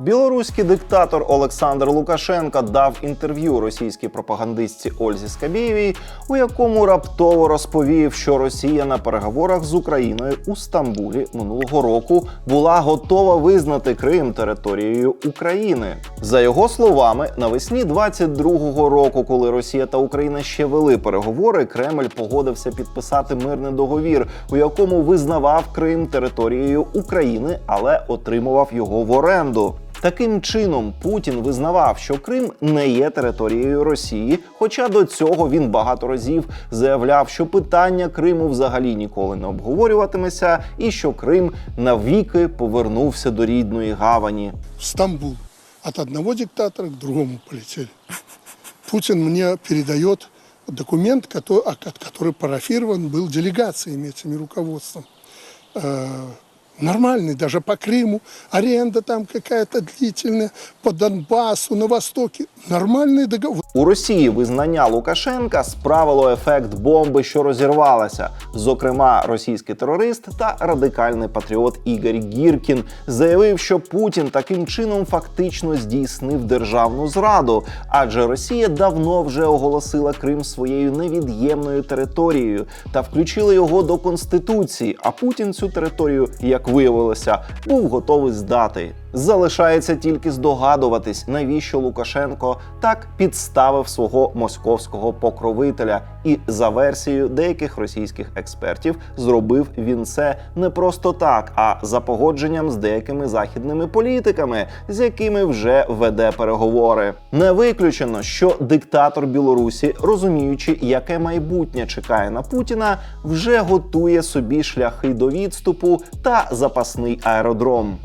Білоруський диктатор Олександр Лукашенко дав інтерв'ю російській пропагандистці Ользі Скабєєвій, у якому раптово розповів, що Росія на переговорах з Україною у Стамбулі минулого року була готова визнати Крим територією України. За його словами, навесні 22-го року, коли Росія та Україна ще вели переговори, Кремль погодився підписати мирний договір, у якому визнавав Крим територією України, але отримував його в оренду. Таким чином Путін визнавав, що Крим не є територією Росії, хоча до цього він багато разів заявляв, що питання Криму взагалі ніколи не обговорюватиметься, і що Крим навіки повернувся до рідної гавані. в Стамбул. От одного диктатора к другому полетели. Путин мне передает документ, который, а, ко- который парафирован был делегацией, имеется в виду руководством. Э, Нормальный, даже по Крыму, аренда там какая-то длительная, по Донбассу, на Востоке. Нормальный договор. У Росії визнання Лукашенка справило ефект бомби, що розірвалася. Зокрема, російський терорист та радикальний патріот Ігор Гіркін заявив, що Путін таким чином фактично здійснив державну зраду, адже Росія давно вже оголосила Крим своєю невід'ємною територією та включила його до конституції. А Путін цю територію, як виявилося, був готовий здати. Залишається тільки здогадуватись, навіщо Лукашенко так підставив свого московського покровителя. І за версією деяких російських експертів зробив він це не просто так, а за погодженням з деякими західними політиками, з якими вже веде переговори. Не виключено, що диктатор Білорусі, розуміючи, яке майбутнє чекає на Путіна, вже готує собі шляхи до відступу та запасний аеродром.